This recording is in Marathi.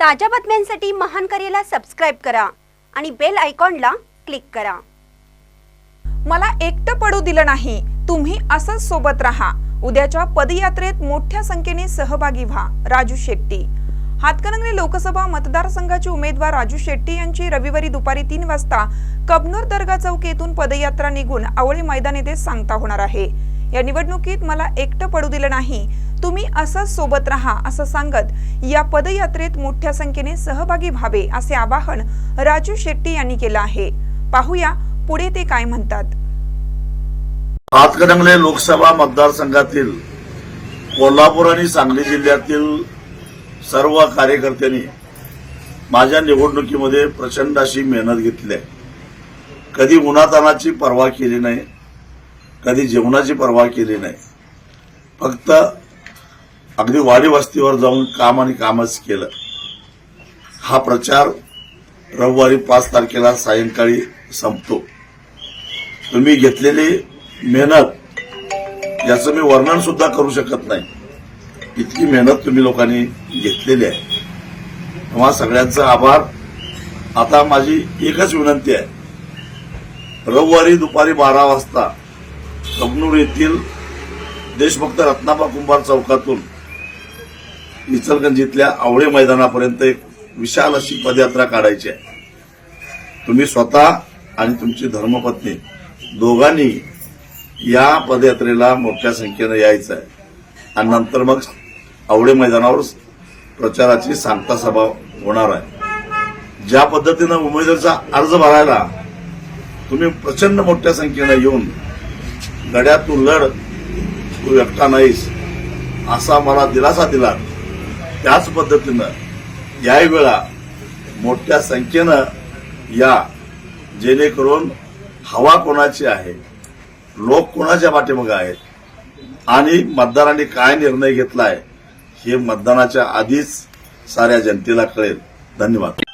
ताज्या बातम्यांसाठी महान करेला सबस्क्राईब करा आणि बेल आयकॉनला क्लिक करा. मला एकटं पडू दिलं नाही. तुम्ही असंच सोबत राहा. उद्याच्या पदयात्रेत मोठ्या संख्येने सहभागी व्हा. राजू शेट्टी. हातकणंगले लोकसभा मतदारसंघाचे उमेदवार राजू शेट्टी यांची रविवारी दुपारी तीन वाजता कबनूर दर्गा चौक येथून पदयात्रा निघून आवळे मैदान येथे सांगता होणार आहे. या निवडणुकीत मला एकटं पडू दिलं नाही. तुम्ही असंच सोबत राहा असं सांगत या पदयात्रेत मोठ्या संख्येने सहभागी व्हावे असे आवाहन राजू शेट्टी यांनी केलं आहे. पाहूया पुढे ते काय म्हणतात. हातकणंगले लोकसभा मतदारसंघातील कोल्हापूर आणि सांगली जिल्ह्यातील सर्व कार्यकर्त्यांनी माझ्या निवडणुकीमध्ये प्रचंड अशी मेहनत घेतली आहे. कधी उन्हातानाची पर्वा केली नाही कधी जेवणाची पर्वा केली नाही. फक्त अगदी वाडी वस्तीवर जाऊन काम आणि कामच केलं. हा प्रचार रविवारी पाच तारखेला सायंकाळी संपतो. तुम्ही घेतलेली मेहनत याचं मी वर्णन सुद्धा करू शकत नाही. इतकी मेहनत तुम्ही लोकांनी घेतलेली आहे. तेव्हा सगळ्यांचा आभार. आता माझी एकच विनंती आहे. रविवारी दुपारी बारा वाजता कबनूर येथील देशभक्त रत्नाबा कुंभार चौकातून इचलगंजीतल्या आवळे मैदानापर्यंत एक विशाल अशी पदयात्रा काढायची आहे. तुम्ही स्वतः आणि तुमची धर्मपत्नी दोघांनी या पदयात्रेला मोठ्या संख्येनं यायचं आहे. आणि नंतर मग आवळे मैदानावर प्रचाराची सांगता सभा होणार आहे. ज्या पद्धतीनं उमेदवारीचा अर्ज भरायला तुम्ही प्रचंड मोठ्या संख्येनं येऊन गड्यातून लढ तू एकटा नाहीस असा मला दिलासा दिला त्याच पद्धतीनं यावेळा वेळा मोठ्या संख्येनं या जेणेकरून हवा कोणाची आहे लोक कोणाच्या पाठीमागे आहेत आणि मतदारांनी काय निर्णय घेतलाय हे मतदानाच्या आधीच साऱ्या जनतेला कळेल. धन्यवाद.